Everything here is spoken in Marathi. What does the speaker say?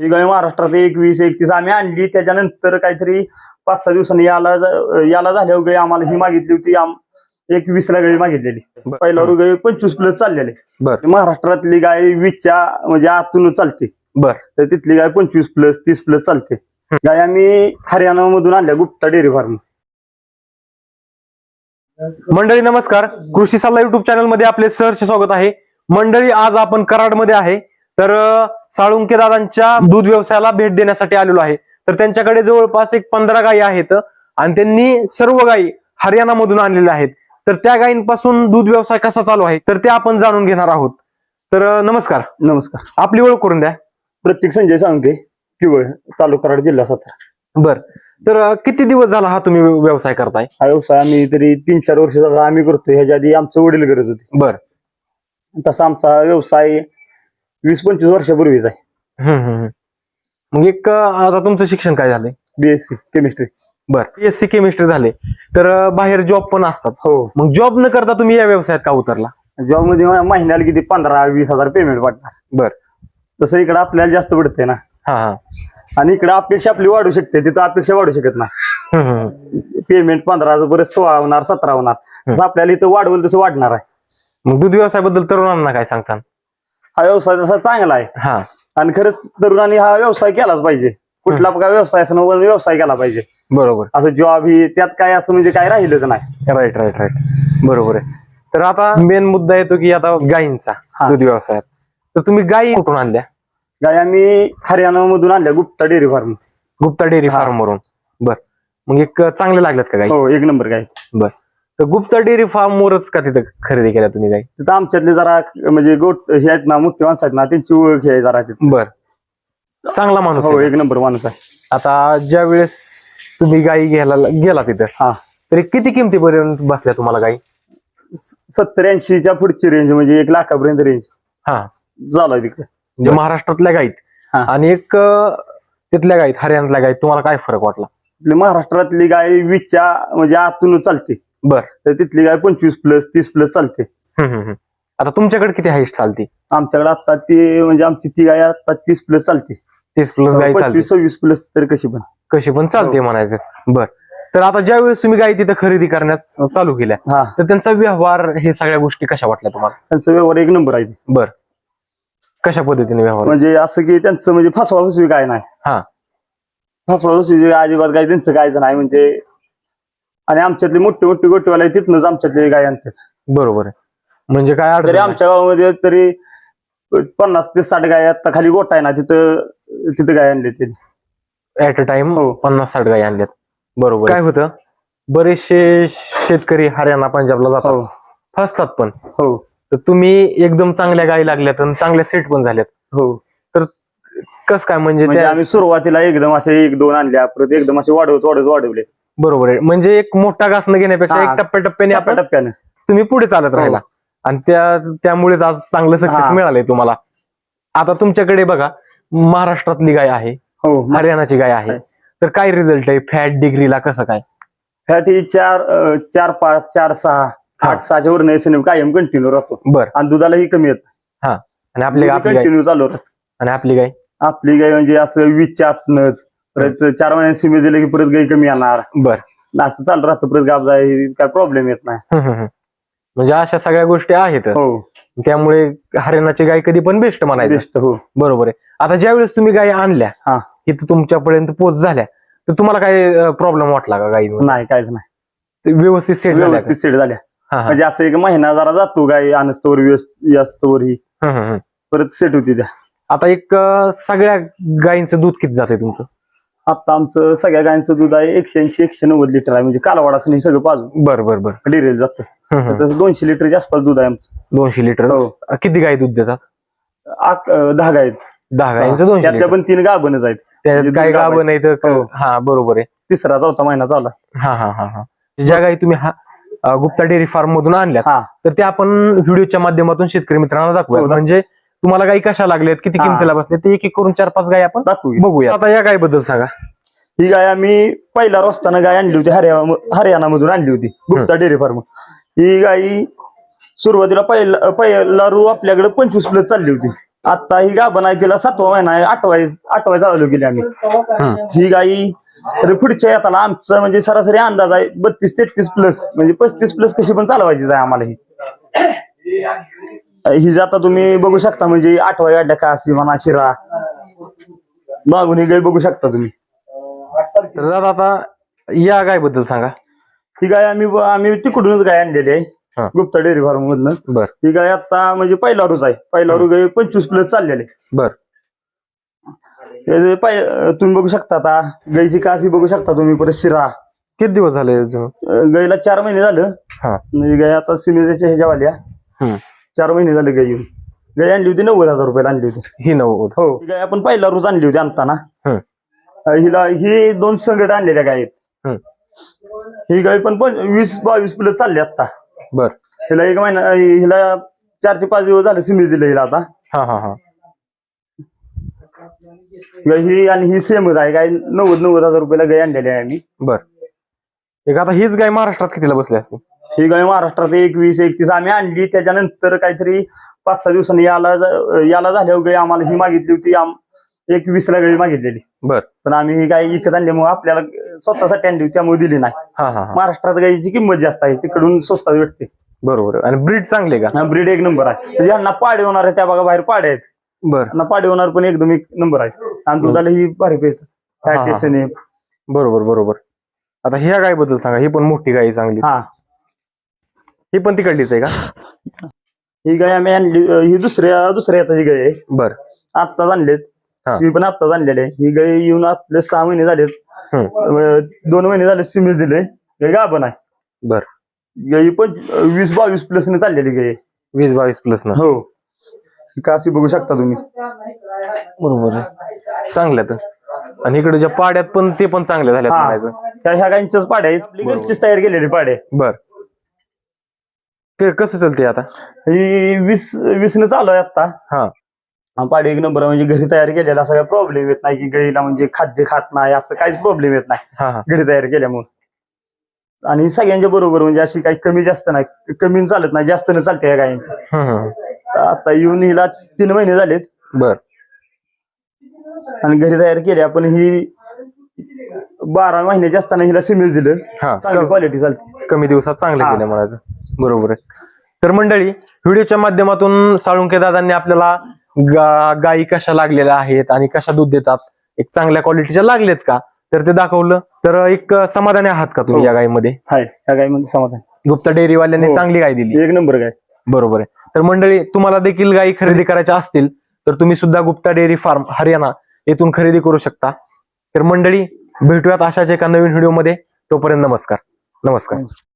ही गाय महाराष्ट्रात एकवीस एकतीस आम्ही आणली. त्याच्यानंतर काहीतरी पाच सहा दिवसांनी याला याला झाल्यावर गाय आम्हाला ही मागितली होती. आम- एकवीस ला गाय मागितलेली. पहिला गाय पंचवीस प्लस चाललेले. बर. महाराष्ट्रातली गाय वीसच्या म्हणजे आतून चालते. बर. तर तिथली गाय पंचवीस प्लस तीस प्लस चालते. गाय आम्ही हरियाणा मधून आणल्या गुप्ता डेअरी फार्म. मंडळी नमस्कार. कृषी सल्ला युट्यूब चॅनलमध्ये आपले सहर्ष स्वागत आहे. मंडळी आज आपण कराडमध्ये आहे. तर साळुंके दादांच्या दूध व्यवसायाला भेट देण्यासाठी आलेलो आहे. तर त्यांच्याकडे जवळपास एक पंधरा गायी आहेत आणि त्यांनी सर्व गायी हरियाणा मधून आणलेल्या आहेत. तर त्या गायींपासून दूध व्यवसाय कसा चालू आहे तर ते आपण जाणून घेणार आहोत. तर नमस्कार. नमस्कार. आपली ओळख करून द्या. प्रत्येक संजय सांगते किंवा तालुका कराड जिल्हा सातारा. बर. तर किती दिवस झाला हा तुम्ही व्यवसाय करताय? हा व्यवसाय आम्ही तरी तीन चार वर्ष झाला आम्ही करतो ह्याच्या आधी आमचं वडील गरज होती. बर. तसा आमचा व्यवसाय वीस पंचवीस वर्षापूर्वीच आहे. हम्म, हम्म, हम्म. मग एक अं, आता तुमचं शिक्षण काय झालंय? बीएससी केमिस्ट्री बर. बीएससी केमिस्ट्री झाले तर अं, बाहेर जॉब पण असतात. हो. मग जॉब न करता तुम्ही या व्यवसायात का उतरला? जॉबमध्ये महिन्याला किती? पंधरा वीस हजार पेमेंट पडणार बर. तसं इकडे आपल्याला जास्त पडते ना. हा हा. आणि इकडे अपेक्षा आपली वाढू शकते. तिथं अपेक्षा वाढू शकत नाही. हम्म, हम्म. पेमेंट पंधरा परत सोळा होणार सतरा होणार. तसं आपल्याला इथं वाढवल तसं वाढणार आहे. मग दूध व्यवसायाबद्दल तरुणांना काय सांगता हा व्यवसाय तसा चांगला आहे. हा. आणि खरंच तरुणांनी हा व्यवसाय केलाच पाहिजे. कुठला काय व्यवसाय असं नव्हतं, व्यवसाय केला पाहिजे. बरोबर. असं जॉब ही त्यात काय असं म्हणजे काय राहिलंच नाही. राईट राईट राईट बरोबर आहे. तर आता मेन मुद्दा येतो की आता गायींचा हा. दूध व्यवसायात. तर तुम्ही गायी कुठून आणल्या? गाय आम्ही हरियाणा मधून आणल्या Gupta dairy farm. Gupta dairy हा. फार्म वरून बर. मग एक चांगले लागल्यात का गाई? हो एक नंबर गाय. तर गुप्ता डेअरी फार्म वरच का तिथं खरेदी केल्या तुम्ही गाई तिथं आमच्यातले जरा म्हणजे गोट हे आहेत ना मोठे माणसं आहेत ना त्यांची ओळख आहे जरा तिथं. बर. चांगला माणूस हो आहे. एक नंबर माणूस आहे. आता ज्या वेळेस तुम्ही गाई घ्यायला गेला तिथं हा. तरी किती किमतीपर्यंत बसल्या तुम्हाला गाई? सत्तर ऐंशीच्या पुढची रेंज म्हणजे एक लाखापर्यंत रेंज हा. झाला तिकडे. म्हणजे महाराष्ट्रातल्या गाईत. हा. आणि एक अं, तिथल्या गाईत हरियाणातल्या गाईत तुम्हाला काय फरक वाटला? आपली महाराष्ट्रातली गाय वीसच्या म्हणजे आतून चालते. बर. तर तिथली गाय पंचवीस प्लस तीस प्लस चालते. हम्म, हम्म, हम्म. आता तुमच्याकडे किती हाईट चालती? आमच्याकडे आता ती म्हणजे आमची ती गाय आता तीस प्लस चालते. तीस प्लस गाई चालते. पंचवीस सव्वीस प्लस तर कशी पण. कशी पण चालते हो. म्हणायचं. बर. तर आता ज्या वेळेस तुम्ही गाई तिथं खरेदी करण्यास चालू केल्या हा. तर त्यांचा व्यवहार हे सगळ्या गोष्टी कशा वाटल्या तुम्हाला? त्यांचा व्यवहार एक नंबर आहे. बर. कशा पद्धतीने व्यवहार? म्हणजे असं की त्यांचं म्हणजे फसवा फसवी काय नाही. हा. फसवा फसवी अजिबात काय त्यांचं कायचं नाही. म्हणजे आणि आमच्यातली मोठी मोठी गोटीवाले तिथनच आमच्यातले गाय आणतात. बरोबर आहे. म्हणजे काय तरी अडचण. आमच्या गावामध्ये तरी पन्नास ते साठ गाय आता खाली गोटा आहे ना तिथं तिथं गाय आणली त्यांनी. ऍट अ टाइम हो. पन्नास साठ गाई आणल्यात. बरोबर काय होतं? बरेचसे शेतकरी हरियाणा पंजाबला जातात. हो. फसतात पण. हो. तर तुम्ही एकदम चांगल्या गाई लागल्यात आणि चांगल्या सेट पण झाल्यात. हो. कस काय म्हणजे म्हणजे त्या आम्ही सुरुवातीला एकदम असे एक दोन आणल्या परत एकदम असे वाढवत वाढवत वाढवले. बरोबर आहे. म्हणजे एक मोठा घास न घेण्यापेक्षा हा. एक टप्प्याटप्प्याने आपण टप्प्याटप्प्याने. तुम्ही पुढे चालत हो. राहिला. आणि त्या त्यामुळेच आज चांगलं सक्सेस हा. मिळालंय तुम्हाला. आता तुमच्याकडे बघा महाराष्ट्रातली गाय आहे. हो. हरियाणाची गाय आहे. आहे. तर काय रिझल्ट आहे? फॅट डिग्रीला कसं काय? फॅट ही चार अं, चार पाच चार सहा हा. आठ सहाच्या वर नाही कायम कंटिन्यू राहतो. बर. आणि दुधालाही कमी येत. आणि आपली आपली गाय? कंटिन्यू चालू राहत. आणि आपली गाय? आपली गाय म्हणजे असं वीसच्या आतनच परत चार महिन्यात सिमे दिले की परत गाय कमी येणार. बर. असं चालू राहतं परत गाब जाय काय प्रॉब्लेम येत नाही. म्हणजे अशा सगळ्या गोष्टी आहेत. हो. त्यामुळे हरियाणाची गाय कधी पण बेस्ट म्हणायचं. बेस्ट हो. बरोबर आहे. आता ज्या वेळेस तुम्ही गाय आणल्या हा. इथं तुमच्यापर्यंत पोच झाल्या तर तुम्हाला काय प्रॉब्लेम वाटला का गाई नाही काहीच नाही. व्यवस्थित सेट? व्यवस्थित सेट झाल्या. म्हणजे असं एक महिना जरा जातो गाय आणस्तोवर व्यस्त असतोवर ही. परत सेट होती त्या. आता एक सगळ्या गायींचं दूध किती जाते तुमचं? आता आमचं सगळ्या गायचं दूध आहे एकशे ऐंशी एकशे नव्वद लिटर आहे. म्हणजे कालवाड असं हे सगळं पाजून. बर बर बर. डेअरीला जातं. हम्म. तसं दोनशे लिटरच्या आसपास दूध आहे आमचं. दोनशे लिटर? हो. किती गाय दूध देतात? अं, दहा गाय आहेत. दहा गायींचं दोनशे त्यातल्या लिटर. पण तीन गाभणच आहेत. त्यात म्हणजे गाय दूध. नाही तर हो. हा बरोबर आहे. तिसरा चौथा महिना चालला हा हा हा हा. ज्या गाई तुम्ही हा अं, गुप्ता डेअरी फार्म मधून आणल्यात हा. तर ते आपण व्हिडिओच्या माध्यमातून शेतकरी मित्रांना दाखवूया हो, दाख- म्हणजे तुम्हाला गाई कशा लागल्यात? किती हा. किमतीला बसले ते एक एक करून चार पाच गाय आपण दाखवू. बघूया आता या गायबद्दल सांगा. ही गाय आम्ही पहिला रस्ताना गाय आणली होती हरियाणा हरियाणा मधून आणली होती गुप्ता डेअरी फार्म. ही गाई सुरुवातीला पहिला पहिला रू आपल्याकडे पंचवीस प्लस चालली होती. आता ही गाभण आहे तिला सातवा महिना आहे आठवा आठवा चालू केली आम्ही. ही. गाई तरी पुढच्या येताना आमचा म्हणजे सरासरी अंदाज आहे बत्तीस तेहतीस प्लस म्हणजे पस्तीस प्लस कशी पण चालवायची आहे आम्हाला ही. ही जी आता तुम्ही बघू शकता म्हणजे आठवा गाड्या कासी म्हणा शिरा. मागून ही गाई बघू शकता तुम्ही. तर दादा आता या गायबद्दल सांगा. ही गाय आम्ही आम्ही तिकडूनच गाय आणलेली. आहे. गुप्ता डेअरी फार्म मधनं बर. ही गाय आता म्हणजे पहिला रोज आहे. पहिला रोज गाय पंचवीस प्लस चाललेले बर. तुम्ही बघू शकता आता गायची कासी बघू शकता तुम्ही परत शिरा. किती दिवस झाले गायला चार महिने झालं. म्हणजे गाय आता सिमेच्या ह्याच्यावाल्या. हम्म. चार महिने झाले गाय येऊन. गाय आणली होती नव्वद हजार रुपयाला आणली होती. ही नव्वद हो. ही गाय आपण पहिला रोज आणली होती आणताना. अं, हिला ही दोन संकट आणलेल्या गाय आहेत. ही गाय पण पण वीस बावीस प्लस चालली आता बर. हिला एक महिना हिला चार ते पाच दिवस झाले सिमेज दिलं हिला आता. हा हा हा. गाय ही आणि ही सेमच आहे गाय नव्वद नव्वद हजार रुपयाला गाय आणलेली आहे आम्ही. बर. एक आता हीच गाय महाराष्ट्रात कितीला बसली असते? ही गाय महाराष्ट्रात एकवीस एकतीस आम्ही आणली. त्याच्यानंतर काहीतरी पाच सहा दिवसांनी याला याला झाल्यावर गाय आम्हाला ही मागितली होती. आम- एकवीस ला गाय मागितलेली. बर. पण आम्ही ही गाय विकत आणल्यामुळे आपल्याला स्वतःसाठी आणली होती त्यामुळे दिली नाही. हा हा हा. महाराष्ट्रात गायची किंमत जास्त आहे. तिकडून स्वस्तात भेटते. बरोबर. आणि ब्रीड चांगले का? ब्रीड एक नंबर आहे. म्हणजे यांना पाडे होणार आहे त्या बघा बाहेर पाडे आहेत. बर. यांना पाडे होणार पण एकदम एक नंबर आहे आणि दुधाला ही भारी पिळतात हा, काय हा. टेन्शन आहे बरोबर बरोबर. आता ह्या गायबद्दल सांगा. ही पण मोठी गाय आहे चांगली हा. ही पण तिकडलीच आहे का? ही गाय आम्ही आणली ही दुसऱ्या दुसऱ्या येताची गाय. आहे बर. आत्ताच आणलेत. हा. ही पण आत्ताच आणलेली आहे. ही गाय येऊन आपले सहा महिने झालेत. हम्म. अं, दोन महिने झाले सिमेज दिले. गाय गाभण आहे. बर. गाय पण वीस बावीस प्लस ने चाललेली गाय. आहे. वीस बावीस प्लस ना. हो. ही काशी बघू शकता तुम्ही? बरोबर आहे. चांगल्यात आणि इकडे ज्या पाड्यात पण ते पण चांगल्या हा. म्हणायचं. त्या ह्या गायंच्याच पाड्या आहेत. आपली. घरचीच तयार केलेली पाड्या. बर. ते कसं चालते आता? ही वीस वीस न चालू आहे आता हा. पाडी एक नंबर म्हणजे घरी तयार केलेला असा काही प्रॉब्लेम येत नाही की गाईला म्हणजे खाद्य खात नाही असं काहीच प्रॉब्लेम येत नाही. हा हा. घरी तयार केल्यामुळे. आणि सगळ्यांच्या बरोबर म्हणजे अशी काही कमी जास्त नाही कमी चालत नाही जास्त न चालते या गायींची. आता येऊन हिला तीन महिने झालेत. बर. आणि घरी तयार केली आपण ही बारा महिन्याची असताना हिला सिमेज दिलं. हा चांगली क्वालिटी चालते. कमी दिवसात चांगलं हा. केलं म्हणायचं. बरोबर आहे. तर मंडळी व्हिडिओच्या माध्यमातून साळुंके दादांनी आपल्याला गा- गायी कशा लागलेल्या आहेत आणि कशा दूध देतात एक चांगल्या क्वालिटीच्या लागलेत का? तर ते दाखवलं. तर एक समाधानी आहात का तुम्ही हो. या गायीमध्ये हाय ह्या गायीमध्ये समाधान. गुप्ता डेअरीवाल्यांनी हो. चांगली गाय दिली. एक नंबर गाय. बरोबर आहे. तर मंडळी तुम्हाला देखील गायी खरेदी करायच्या असतील तर तुम्ही सुद्धा गुप्ता डेअरी फार्म हरियाणा येथून खरेदी करू शकता. तर मंडळी भेटूयात अशाच एका नवीन व्हिडिओमध्ये. तोपर्यंत नमस्कार. नमस्कार.